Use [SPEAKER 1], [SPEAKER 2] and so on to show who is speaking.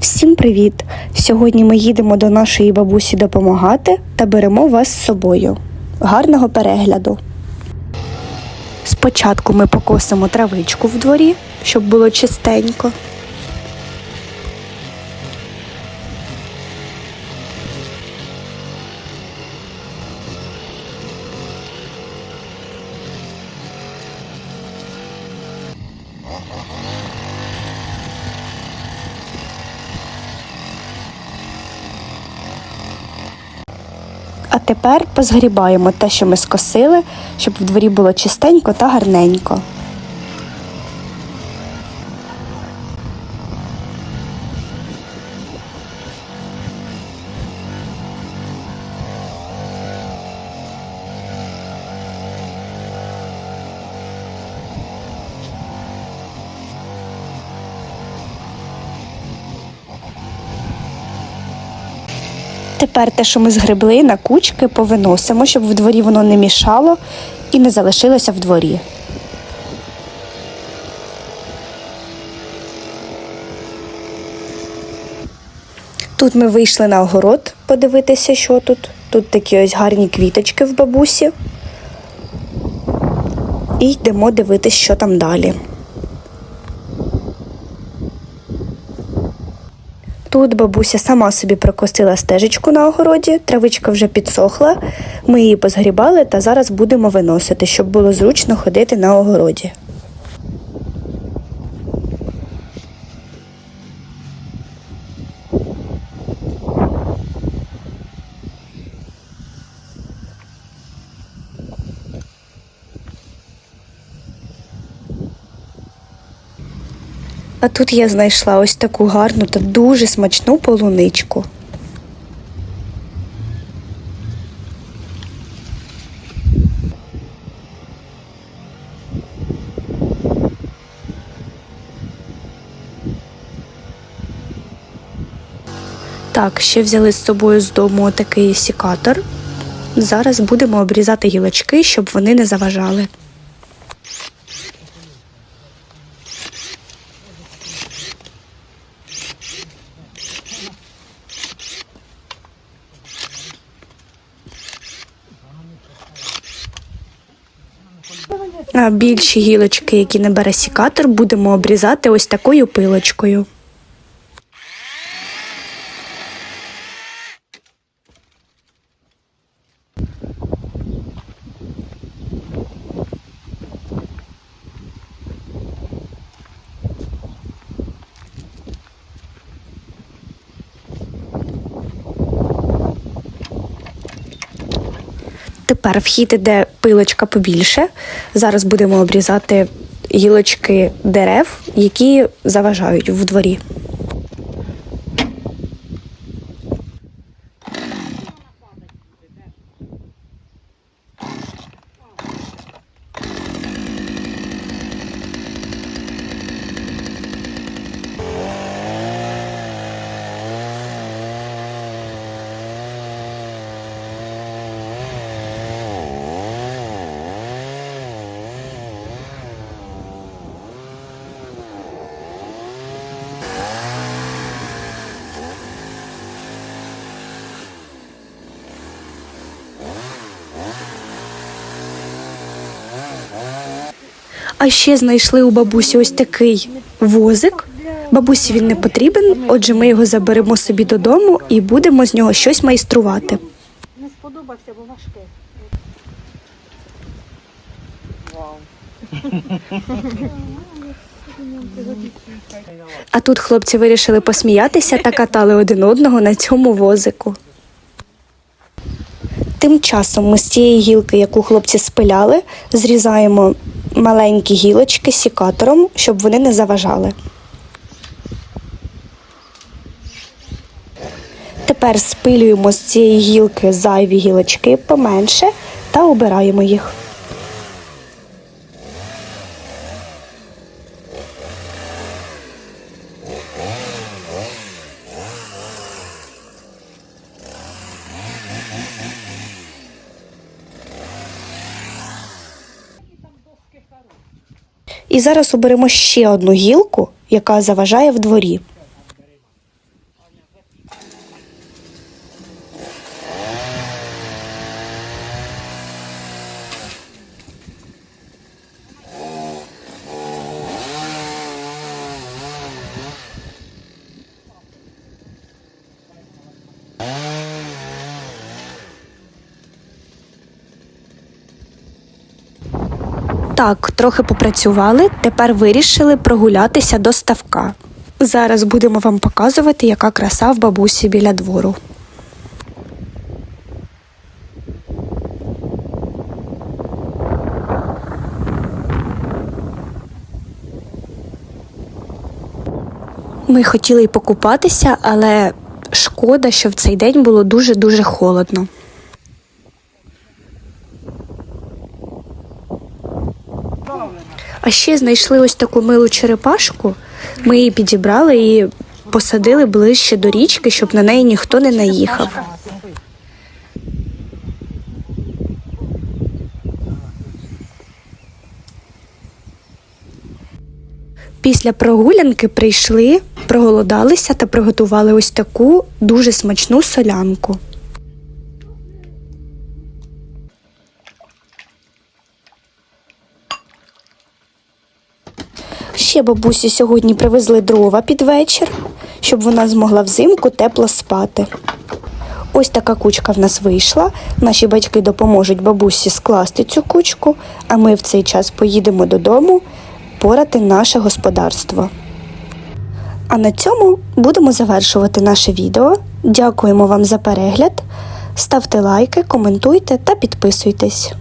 [SPEAKER 1] Всім привіт! Сьогодні ми їдемо до нашої бабусі допомагати та беремо вас з собою. Гарного перегляду! Спочатку ми покосимо травичку в дворі, щоб було чистенько. А тепер позгрібаємо те, що ми скосили, щоб в дворі було чистенько та гарненько. Тепер те, що ми згребли на кучки, повиносимо, щоб в дворі воно не мішало і не залишилося в дворі. Тут ми вийшли на огород подивитися, що тут. Тут такі ось гарні квіточки в бабусі. І йдемо дивитися, що там далі. Тут бабуся сама собі прокосила стежечку на огороді, травичка вже підсохла. Ми її позгрібали та зараз будемо виносити, щоб було зручно ходити на огороді. А тут я знайшла ось таку гарну та дуже смачну полуничку. Так, ще взяли з собою з дому такий сікатор. Зараз будемо обрізати гілочки, щоб вони не заважали. Більші гілочки, які не бере сікатор, будемо обрізати ось такою пилочкою. Тепер вхід іде пилочка побільше. Зараз будемо обрізати гілочки дерев, які заважають в дворі. А ще знайшли у бабусі ось такий возик. Бабусі він не потрібен, отже, ми його заберемо собі додому і будемо з нього щось майструвати.
[SPEAKER 2] Не сподобався, бо важкий.
[SPEAKER 1] А тут хлопці вирішили посміятися та катали один одного на цьому возику. Тим часом ми з цієї гілки, яку хлопці спиляли, зрізаємо маленькі гілочки сікатором, щоб вони не заважали. Тепер спилюємо з цієї гілки зайві гілочки поменше та обираємо їх. І зараз оберемо ще одну гілку, яка заважає в дворі. Так, трохи попрацювали, тепер вирішили прогулятися до ставка. Зараз будемо вам показувати, яка краса в бабусі біля двору. Ми хотіли й покупатися, але шкода, що в цей день було дуже-дуже холодно. А ще знайшли ось таку милу черепашку. Ми її підібрали і посадили ближче до річки, щоб на неї ніхто не наїхав. Після прогулянки прийшли, проголодалися та приготували ось таку дуже смачну солянку. Ще бабусі сьогодні привезли дрова під вечір, щоб вона змогла взимку тепло спати. Ось така кучка в нас вийшла. Наші батьки допоможуть бабусі скласти цю кучку, а ми в цей час поїдемо додому порати наше господарство. А на цьому будемо завершувати наше відео. Дякуємо вам за перегляд. Ставте лайки, коментуйте та підписуйтесь.